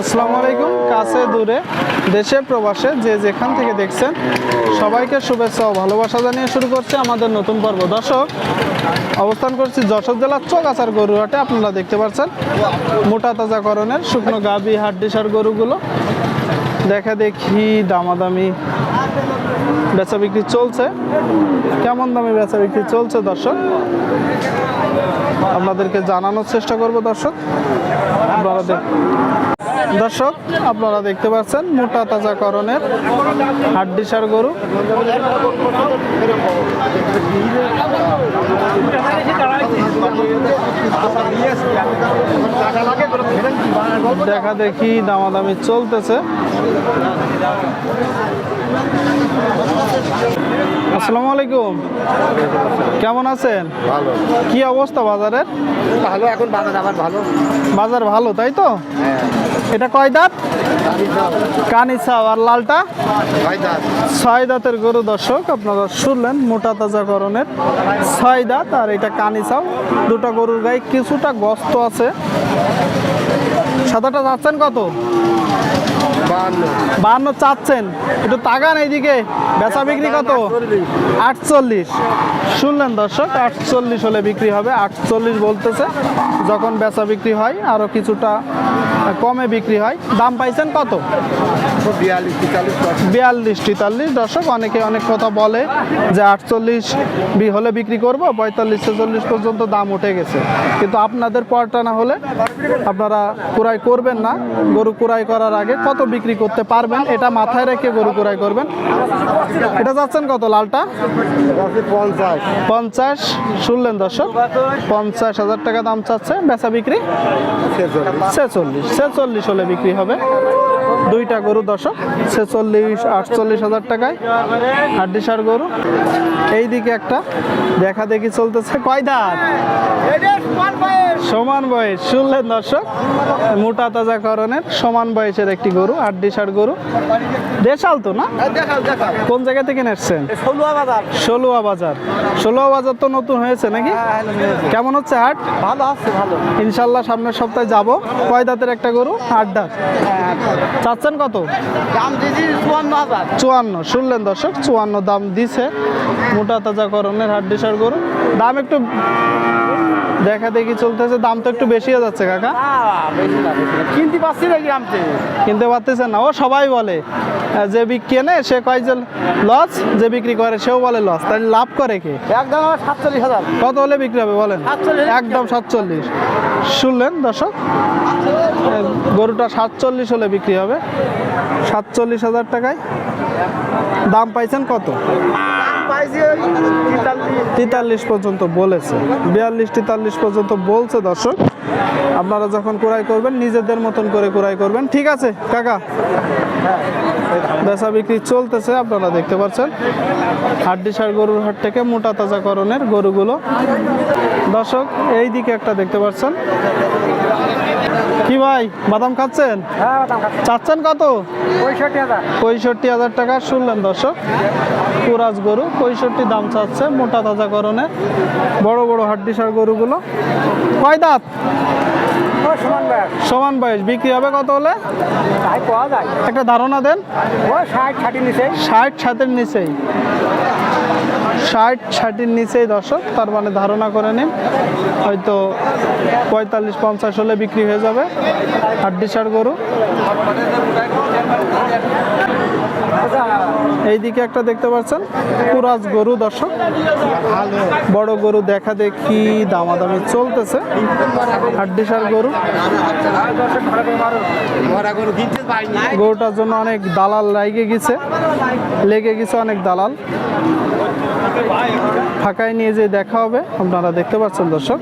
আসসালামু আলাইকুম, কাছে দূরে, দেশে, প্রবাসে, যে যেখান থেকে দেখছেন, সবাইকে শুভেচ্ছা ও ভালোবাসা জানিয়ে শুরু করছে আমাদের নতুন পর্ব। দর্শক, অবস্থান করছি যশোর জেলার চকাচার গরুহাটে আপনারা দেখতে পাচ্ছেন, মোটা তাজাকরণের শুকনো গাবি, হাড্ডিসার গরুগুলো। দেখা দেখি দামাদামি বেচা বিক্রি চলছে। কেমন দামে বেচা বিক্রি চলছে দর্শক? আপনাদেরকে জানানোর চেষ্টা করব দর্শক। আপনারা দর্শক আপনারা দেখতে পাচ্ছেন মোটা তাজা তাজাকরণের হাড্ডিসার গরু। দেখা দেখি দামাদামি চলতেছে। আসসালামু আলাইকুম। কেমন আছেন? ভালো। কি অবস্থা বাজারের? ভালো এখন বাজার আবার ভালো। বাজার ভালো তাই তো? এটা কয় দাঁত? কানিসা আর লালটা? ছয় দাঁতের গরু দর্শক আপনারা শুনলেন মোটা তাজাকরণের ছয় দাঁত আর এটা কানি কানিসাও দুটো গরুর গায়ে কিছুটা গস্ত আছে। সাদাটা যাচ্ছেন কত? বাহান্ন। চাচ্ছেন। একটু তাকান এইদিকে। বেচা বিক্রি কত? আটচল্লিশ। শুনলেন দর্শক আটচল্লিশ হলে বিক্রি হবে। আটচল্লিশ বলতেছে যখন বেচা বিক্রি হয় আরও কিছুটা কমে বিক্রি হয়। দাম পাইছেন কত? বিয়াল্লিশ তেতাল্লিশ দর্শক অনেকে অনেক কথা বলে যে আটচল্লিশ বি হলে বিক্রি করব পঁয়তাল্লিশ ছেচল্লিশ পর্যন্ত দাম উঠে গেছে। কিন্তু আপনাদের পরটা না হলে আপনারা কুড়াই করবেন না। গরু কুড়াই করার আগে কত বিক্রি করতে পারবেন। এটা মাথায় রেখে গরু কুড়াই করবেন। এটা যাচ্ছেন কত লালটা? পঞ্চাশ। পঞ্চাশ শুনলেন দর্শক, পঞ্চাশ হাজার টাকা দাম চাচ্ছে। বেচা বিক্রি? ছেচল্লিশ। ছেচল্লিশ হলে বিক্রি হবে। দুইটা গরু দশক ছেচল্লিশ, আটচল্লিশ হাজার টাকায়। হাড্ডিসার গরু। এই দিকে একটা দেখা দেখি চলতেছে। কয় দাঁত সমান বয়স শুনলেন দর্শক? মোটা তাজা করণের সমান বয়সের একটি গরু আটডিসার গরু। দেশাল তো না? দেখাও কোন জায়গা থেকে নেসছেন ষোলোয়া বাজার। ষোলোয়া বাজার। তো নতুন হয়েছে নাকি? কেমন হচ্ছে হাট ভালো আছে ভালো। ইনশাল্লাহ সামনের সপ্তাহে যাব। কয় দাঁতের একটা গরু? আট দাঁত। চাচ্ছেন কত? চুয়ান্ন শুনলেন দর্শক চুয়ান্ন দাম দিছে। মোটা তাজা করণের হাড্ডিসার গরু। দাম একটু দেখা দেখি চলতেছে দাম তো একটু বেশি হয়ে যাচ্ছে কাকা কিনতে পারছি না গ্রাম থেকে কিনতে পারতেছেন না ও সবাই বলে। যে বিক কেনে সে কয় যে লস যে বিক্রি করে সেও বলে লস তাহলে লাভ করে কে? একদম সাতচল্লিশ হাজার। কত হলে বিক্রি হবে বলেন? একদম সাতচল্লিশ। শুনলেন দর্শক? গরুটা সাতচল্লিশ হলে বিক্রি হবে। সাতচল্লিশ হাজার টাকায়। দাম পাইছেন কত? তেতাল্লিশ। পর্যন্ত বলেছে। বিয়াল্লিশ, তেতাল্লিশ পর্যন্ত বলছে দর্শক। আপনারা যখন ক্রয় করবেন, নিজেদের মতন করে ক্রয় করবেন। ঠিক আছে, কাকা? বেচা বিক্রি চলতেছে, আপনারা দেখতে পাচ্ছেন। হাড্ডিসার গরুর হাট থেকে মোটা তাজাকরণের গরুগুলো। দর্শক এই দিকে একটা দেখতে পাচ্ছেন। ভাই বাদাম খাচ্ছেন? হ্যাঁ চাচ্ছেন কত? পঁয়ষট্টি হাজার। টাকা শুনলেন দর্শক। কুরাজ গরু পঁয়ষট্টি দাম চাচ্ছে মোটা তাজাকরণের বড় বড় হাড্ডিসার গরুগুলো। কয় দাঁত? সমান বয়স। বিক্রি হবে কত হলে? একটা ধারণা দেন। ষাট ষাটি নিচে ষাট ষাটের নিচেই। ষাট, ষাটের নিচেই দর্শক, তার মানে ধারণা করে নিন, হয়তো পঁয়তাল্লিশ, পঞ্চাশ হলে বিক্রি হয়ে যাবে। হাড্ডি হাড্ডিসার গরু। এইদিকে একটা দেখতে পাচ্ছেন কুরাজ গরু দর্শক। বড় গরু দেখা দেখি দামাদামি চলতেছে। হাড্ডিসার গরু গরু। গরুটার জন্য অনেক দালাল লাইগে গেছে, লেগে গেছে অনেক দালাল। ফাঁকায় নিয়ে যে দেখা হবে। আপনারা দেখতে পাচ্ছেন দর্শক।